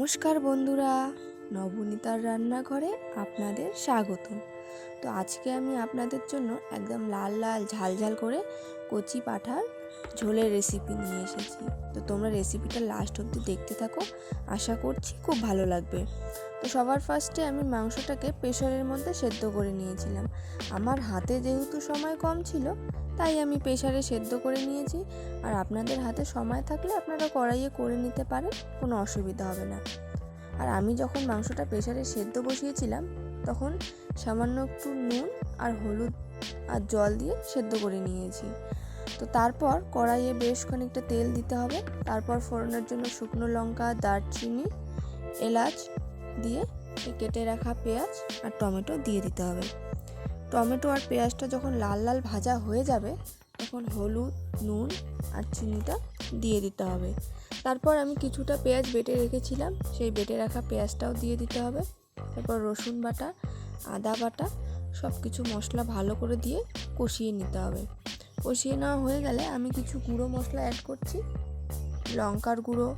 নমস্কার বন্ধুরা, নবনীতার রান্নাঘরে আপনাদের স্বাগত তো আজকে আমি আপনাদের জন্য একদম লাল লাল ঝাল ঝাল করে কচি পাঠার ঝোলের রেসিপি নিয়ে এসেছি। তো তোমরা রেসিপিটা লাস্ট অব্দি দেখতে থাকো, আশা করছি খুব ভালো লাগবে। তো সবার ফার্স্টে আমি মাংসটাকে প্রেশারের মধ্যে সেদ্ধ করে নিয়েছিলাম। আমার হাতে যেহেতু সময় কম ছিল, তাই আমি প্রেশারে সেদ্ধ করে নিয়েছি। আর আপনাদের হাতে সময় থাকলে আপনারা কড়াইয়ে করে নিতে পারেন, কোনো অসুবিধা হবে না। আর আমি যখন মাংসটা প্রেশারে সেদ্ধ বসিয়েছিলাম, তখন সামান্য একটু নুন আর হলুদ আর জল দিয়ে সেদ্ধ করে নিয়েছি। তো তারপর কড়াইয়ে বেশ খানিকটা তেল দিতে হবে। তারপর ফোড়নের জন্য শুকনো লঙ্কা, দারচিনি, এলাচ দিয়ে কেটে রাখা পেঁয়াজ আর টমেটো দিয়ে দিতে হবে। টমেটো আর পেঁয়াজটা যখন লাল লাল ভাজা হয়ে যাবে, তখন হলুদ, নুন আর চিনিটা দিয়ে দিতে হবে। তারপর আমি কিছুটা পেঁয়াজ বেটে রেখেছিলাম, সেই বেটে রাখা পেঁয়াজটাও দিয়ে দিতে হবে। তারপর রসুন বাটা, আদা বাটা সব কিছু মশলা ভালো করে দিয়ে কষিয়ে নিতে হবে। কষিয়ে নেওয়া হয়ে গেলে আমি কিছু গুঁড়ো মশলা অ্যাড করছি। লঙ্কার গুঁড়ো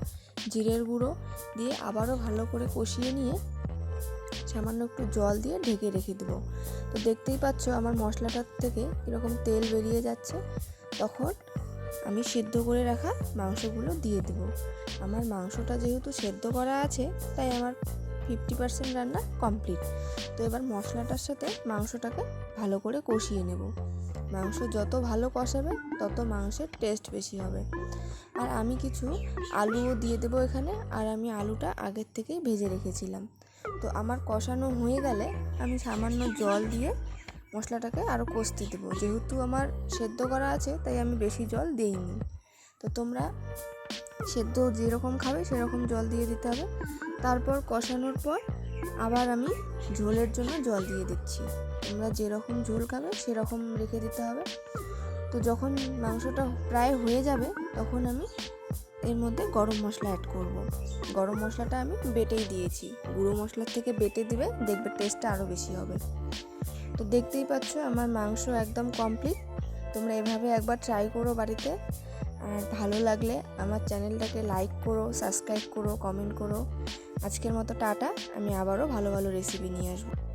জিরের গুঁড়ো দিয়ে আবারও ভালো করে কষিয়ে নিয়ে সামান্য একটু জল দিয়ে ঢেকে রেখে দেবো। তো দেখতেই পাচ্ছ আমার মশলাটার থেকে কীরকম তেল বেরিয়ে যাচ্ছে। তখন আমি সেদ্ধ করে রাখা মাংসগুলো দিয়ে দেব। আমার মাংসটা যেহেতু সেদ্ধ করা আছে, তাই আমার ফিফটি পার্সেন্ট রান্না কমপ্লিট তো এবার মশলাটার সাথে মাংসটাকে ভালো করে কষিয়ে নেব। মাংস যত ভালো কষাবে, তত মাংসের টেস্ট বেশি হবে। আর আমি কিছু আলুও দিয়ে দেবো এখানে, আর আমি আলুটা আগের থেকেই ভেজে রেখেছিলাম। তো আমার কষানো হয়ে গেলে আমি সামান্য জল দিয়ে মশলাটাকে আরও কষতে দেবো। যেহেতু আমার সেদ্ধ করা আছে, তাই আমি বেশি জল দিইনি। তো তোমরা সেদ্ধ যেরকম খাবে, সেরকম জল দিয়ে দিতে হবে। তারপর কষানোর পর আবার আমি ঝোলের জন্য জল দিয়ে দিচ্ছি। তোমরা যেরকম ঝোল খাবে, সেরকম রেখে দিতে হবে। তো যখন মাংসটা প্রায় হয়ে যাবে, তখন আমি এর মধ্যে গরম মশলা অ্যাড করব। গরম মশলাটা আমি বেটেই দিয়েছি। গুঁড়ো মশলার থেকে বেটে দিবে, দেখবে টেস্টটা আরও বেশি হবে। তো দেখতেই পাচ্ছ, আমার মাংস একদম কমপ্লিট তোমরা এভাবে একবার ট্রাই করো বাড়িতে। আর ভালো লাগলে আমার চ্যানেলটাকে লাইক করো সাবস্ক্রাইব করো কমেন্ট করো। আজকের মতো টাটা। আমি আবারও ভালো ভালো রেসিপি নিয়ে আসব।